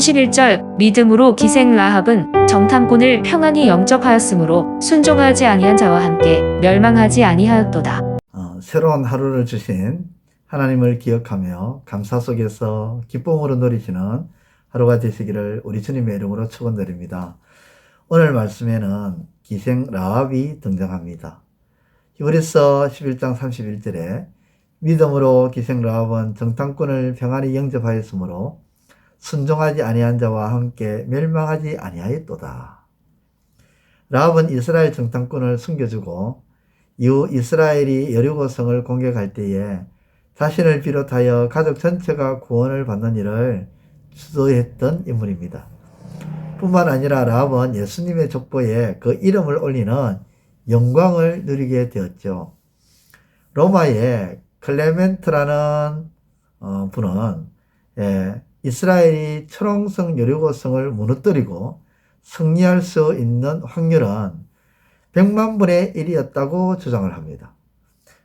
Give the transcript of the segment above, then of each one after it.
31절 믿음으로 기생 라합은 정탐꾼을 평안히 영접하였으므로 순종하지 아니한 자와 함께 멸망하지 아니하였도다. 어, 새로운 하루를 주신 하나님을 기억하며 감사 속에서 기쁨으로 누리시는 하루가 되시기를 우리 주님의 이름으로 축원드립니다. 오늘 말씀에는 기생 라합이 등장합니다. 히브리서 11장 31절에 믿음으로 기생 라합은 정탐꾼을 평안히 영접하였으므로 순종하지 아니한 자와 함께 멸망하지 아니하였도다. 라합은 이스라엘 정탐꾼을 숨겨주고 이후 이스라엘이 여리고성을 공격할 때에 자신을 비롯하여 가족 전체가 구원을 받는 일을 주도했던 인물입니다. 뿐만 아니라 라합은 예수님의 족보에 그 이름을 올리는 영광을 누리게 되었죠. 로마의 클레멘트라는 어, 분은 예, 이스라엘이 철옹성 여리고성을 무너뜨리고 승리할 수 있는 확률은 100만 분의 1이었다고 주장을 합니다.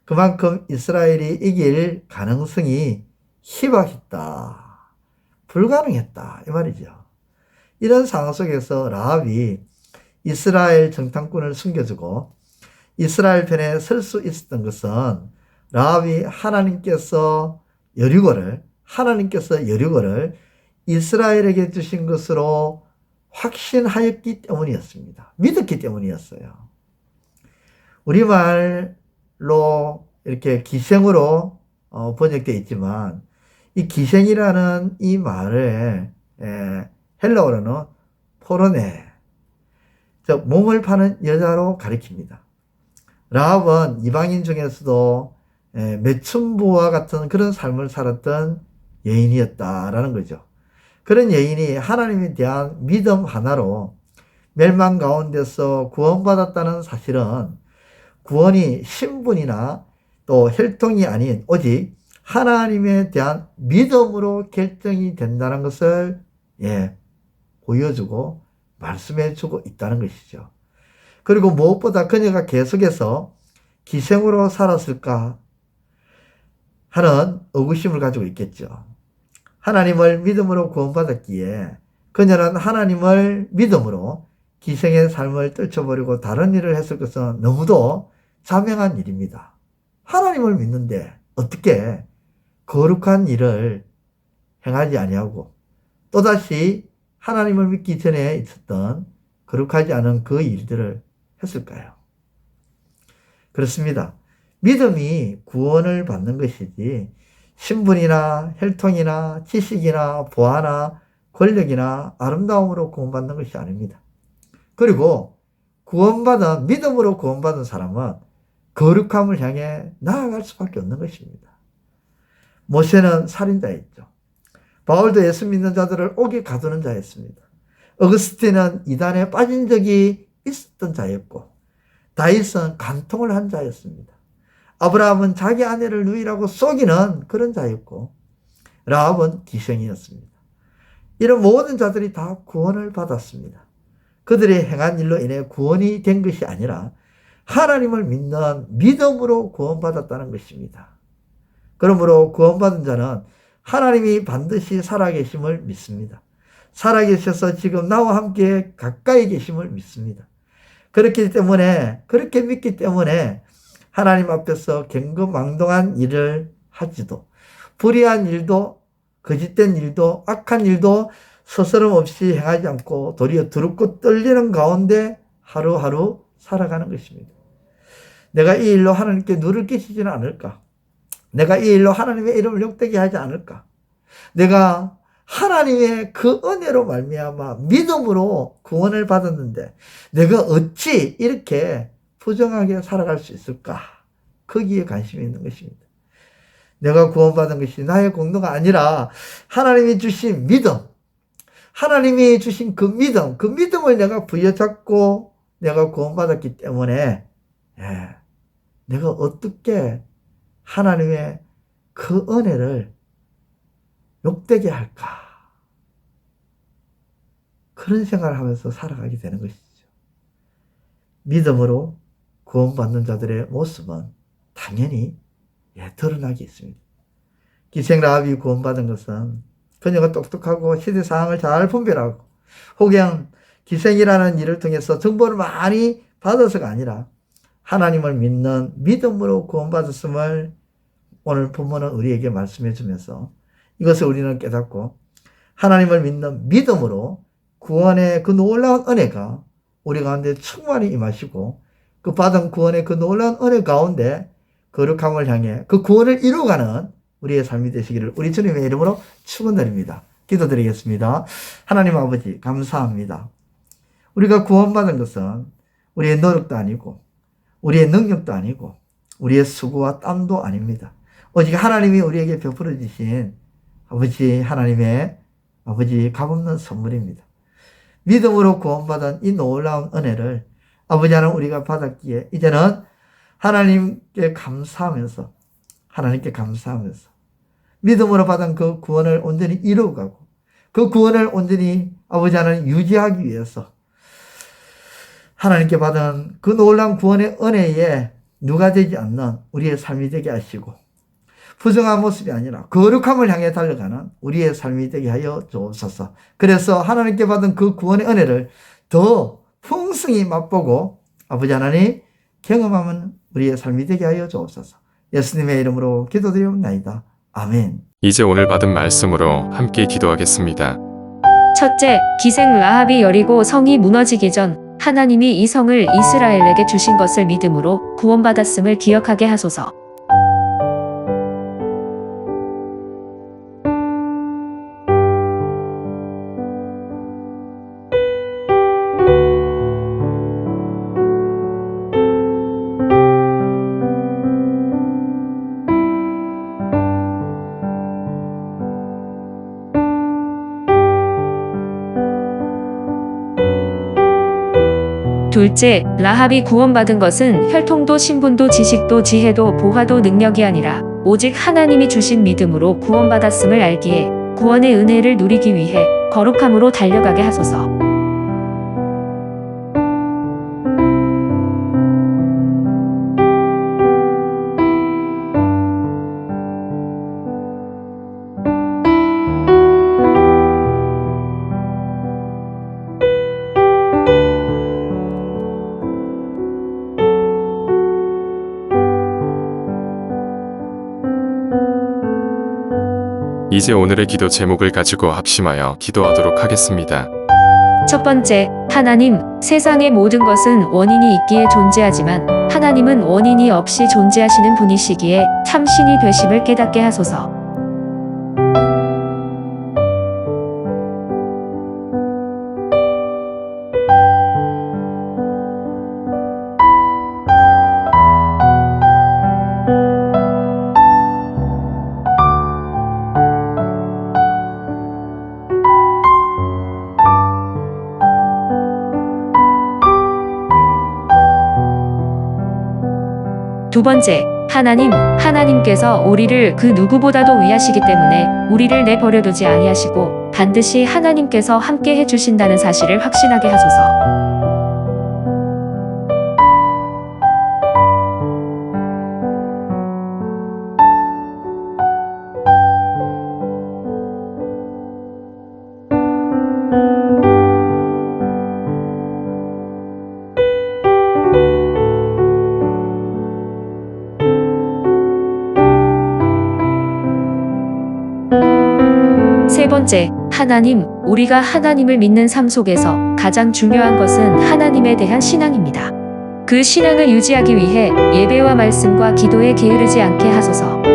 그만큼 이스라엘이 이길 가능성이 희박했다. 불가능했다. 이 말이죠. 이런 상황 속에서 라합이 이스라엘 정탐꾼을 숨겨주고 이스라엘 편에 설 수 있었던 것은 라합이 하나님께서 여리고를 하나님께서 여리고를 이스라엘에게 주신 것으로 확신하였기 때문이었습니다. 믿었기 때문이었어요. 우리말로 이렇게 기생으로 어, 번역되어 있지만 이 기생이라는 이 말을 에, 헬라어로는 포르네 즉 몸을 파는 여자로 가리킵니다. 라합은 이방인 중에서도 에, 매춘부와 같은 그런 삶을 살았던 여인이었다라는 거죠. 그런 여인이 하나님에 대한 믿음 하나로 멸망 가운데서 구원받았다는 사실은 구원이 신분이나 또 혈통이 아닌 오직 하나님에 대한 믿음으로 결정이 된다는 것을 예, 보여주고 말씀해 주고 있다는 것이죠. 그리고 무엇보다 그녀가 계속해서 기생으로 살았을까 하는 의구심을 가지고 있겠죠. 하나님을 믿음으로 구원받았기에 그녀는 하나님을 믿음으로 기생의 삶을 떨쳐버리고 다른 일을 했을 것은 너무도 자명한 일입니다. 하나님을 믿는데 어떻게 거룩한 일을 행하지 아니하고 또다시 하나님을 믿기 전에 있었던 거룩하지 않은 그 일들을 했을까요? 그렇습니다. 믿음이 구원을 받는 것이지 신분이나 혈통이나 지식이나 보아나 권력이나 아름다움으로 구원받는 것이 아닙니다. 그리고 구원받은 믿음으로 구원받은 사람은 거룩함을 향해 나아갈 수밖에 없는 것입니다. 모세는 살인자였죠. 바울도 예수 믿는 자들을 옥에 가두는 자였습니다. 어거스틴은 이단에 빠진 적이 있었던 자였고 다윗은 간통을 한 자였습니다. 아브라함은 자기 아내를 누이라고 속이는 그런 자였고 라합은 기생이었습니다. 이런 모든 자들이 다 구원을 받았습니다. 그들의 행한 일로 인해 구원이 된 것이 아니라 하나님을 믿는 믿음으로 구원받았다는 것입니다. 그러므로 구원받은 자는 하나님이 반드시 살아계심을 믿습니다. 살아계셔서 지금 나와 함께 가까이 계심을 믿습니다. 그렇기 때문에, 그렇게 믿기 때문에 하나님 앞에서 경거망동한 일을 하지도, 불의한 일도, 거짓된 일도, 악한 일도 스스럼 없이 행하지 않고 도리어 두렵고 떨리는 가운데 하루하루 살아가는 것입니다. 내가 이 일로 하나님께 누를 끼치지는 않을까? 내가 이 일로 하나님의 이름을 욕되게 하지 않을까? 내가 하나님의 그 은혜로 말미암아 믿음으로 구원을 받았는데 내가 어찌 이렇게 부정하게 살아갈 수 있을까? 거기에 관심이 있는 것입니다. 내가 구원받은 것이 나의 공로가 아니라 하나님이 주신 믿음, 하나님이 주신 그 믿음, 그 믿음을 내가 부여잡고 내가 구원받았기 때문에 예, 내가 어떻게 하나님의 그 은혜를 욕되게 할까? 그런 생각을 하면서 살아가게 되는 것이죠. 믿음으로 구원받는 자들의 모습은 당연히 예, 드러나게 있습니다. 기생 라합이 구원받은 것은 그녀가 똑똑하고 시대 상황을 잘 분별하고 혹여 기생이라는 일을 통해서 정보를 많이 받아서가 아니라 하나님을 믿는 믿음으로 구원받았음을 오늘 본문은 우리에게 말씀해 주면서 이것을 우리는 깨닫고 하나님을 믿는 믿음으로 구원의 그 놀라운 은혜가 우리 가운데 충만히 임하시고 그 받은 구원의 그 놀라운 은혜 가운데 거룩함을 향해 그 구원을 이루어가는 우리의 삶이 되시기를 우리 주님의 이름으로 축원드립니다. 기도드리겠습니다. 하나님 아버지 감사합니다. 우리가 구원받은 것은 우리의 노력도 아니고 우리의 능력도 아니고 우리의 수고와 땀도 아닙니다. 오직 하나님이 우리에게 베풀어 주신 아버지 하나님의 아버지 값없는 선물입니다. 믿음으로 구원받은 이 놀라운 은혜를 아버지 하나님 우리가 받았기에 이제는 하나님께 감사하면서 하나님께 감사하면서 믿음으로 받은 그 구원을 온전히 이루어가고 그 구원을 온전히 아버지 하나님 유지하기 위해서 하나님께 받은 그 놀라운 구원의 은혜에 누가 되지 않는 우리의 삶이 되게 하시고 부정한 모습이 아니라 거룩함을 향해 달려가는 우리의 삶이 되게 하여 주옵소서. 그래서 하나님께 받은 그 구원의 은혜를 더 풍성히 맛보고 아버지 하나님 경험하면 우리의 삶이 되게 하여 주옵소서. 예수님의 이름으로 기도드리옵나이다. 아멘. 이제 오늘 받은 말씀으로 함께 기도하겠습니다. 첫째, 기생 라합이 여리고 성이 무너지기 전 하나님이 이 성을 이스라엘에게 주신 것을 믿음으로 구원받았음을 기억하게 하소서. 둘째, 라합이 구원받은 것은 혈통도 신분도 지식도 지혜도 보화도 능력이 아니라 오직 하나님이 주신 믿음으로 구원받았음을 알기에 구원의 은혜를 누리기 위해 거룩함으로 달려가게 하소서. 이제 오늘의 기도 제목을 가지고 합심하여 기도하도록 하겠습니다. 첫 번째, 하나님, 세상의 모든 것은 원인이 있기에 존재하지만 하나님은 원인이 없이 존재하시는 분이시기에 참신이 되심을 깨닫게 하소서. 두 번째, 하나님, 하나님께서 우리를 그 누구보다도 위하시기 때문에 우리를 내버려두지 아니하시고 반드시 하나님께서 함께 해주신다는 사실을 확신하게 하소서. 세 번째, 하나님, 우리가 하나님을 믿는 삶 속에서 가장 중요한 것은 하나님에 대한 신앙입니다. 그 신앙을 유지하기 위해 예배와 말씀과 기도에 게으르지 않게 하소서.